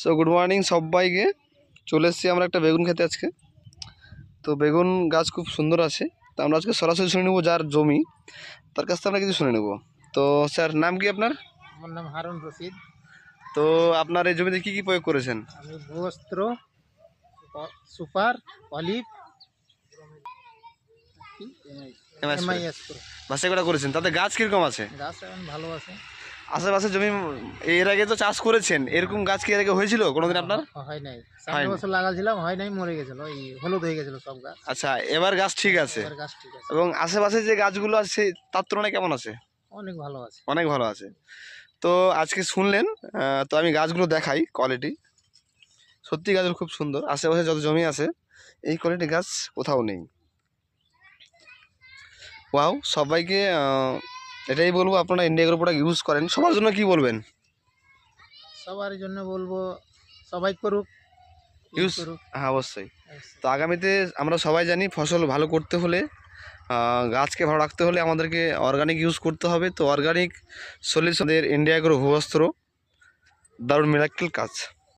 So good morning সবাইকে। চলে এসেছি আমরা একটা বেগুন খেতে আজকে। তো বেগুন গাছ খুব সুন্দর আছে। তো আমরা আজকে সরাসরি শুনে নেব যার জমি। তার কাছ থেকে আমরা কিছু শুনে নেব। তো স্যার নাম কি আপনার? আমার নাম হারুন রশিদ। তো আপনার এই জমিতে কী কী প্রয়োগ করেছেন? আমি ভূবস্ত্র সুপার অলিভ কটা করেছেন। তাতে গাছ কীরকম আছে? গাছ এখন ভালো আছে। আশেপাশে জমি এর আগে তো চাষ করেছেন এরকম গাছ কি এর আগে হয়েছিল কোনোদিন আপনার? হয় নাই। সামনে বছর লাগাছিলাম হয় নাই মরে গেছিল এই হলুদ হয়ে গেছিল সব গাছ। আচ্ছা এবার গাছ ঠিক আছে। এবার গাছ ঠিক আছে। এবং আশেপাশে যে গাছগুলো আছে সেই- তার তুলনায় কেমন আছে? অনেক ভালো আছে। অনেক ভালো আছে। তো আজকে শুনলেন তো আমি গাছগুলো দেখাই কোয়ালিটি সত্যি গাছগুলো খুব সুন্দর আশেপাশে যত জমি আছে এই কোয়ালিটি গাছ কোথাও নেই। ওয়াও সবাইকে এটাই বলব আপনারা ইন্ডিয়া প্রোডাক্ট ইউজ করেন। সবার জন্য কি বলবেন? সবার জন্য বলব সবাই করুক ইউজ হ্যাঁ অবশ্যই। তো আগামীতে আমরা সবাই জানি ফসল ভালো করতে হলে গাছকে ভালো রাখতে হলে আমাদেরকে অর্গানিক ইউজ করতে হবে। তো অর্গানিক সলিউশনের ইন্ডিয়া গ্রো ভূবস্ত্র দারুণ মিরাক্কেল কাজ।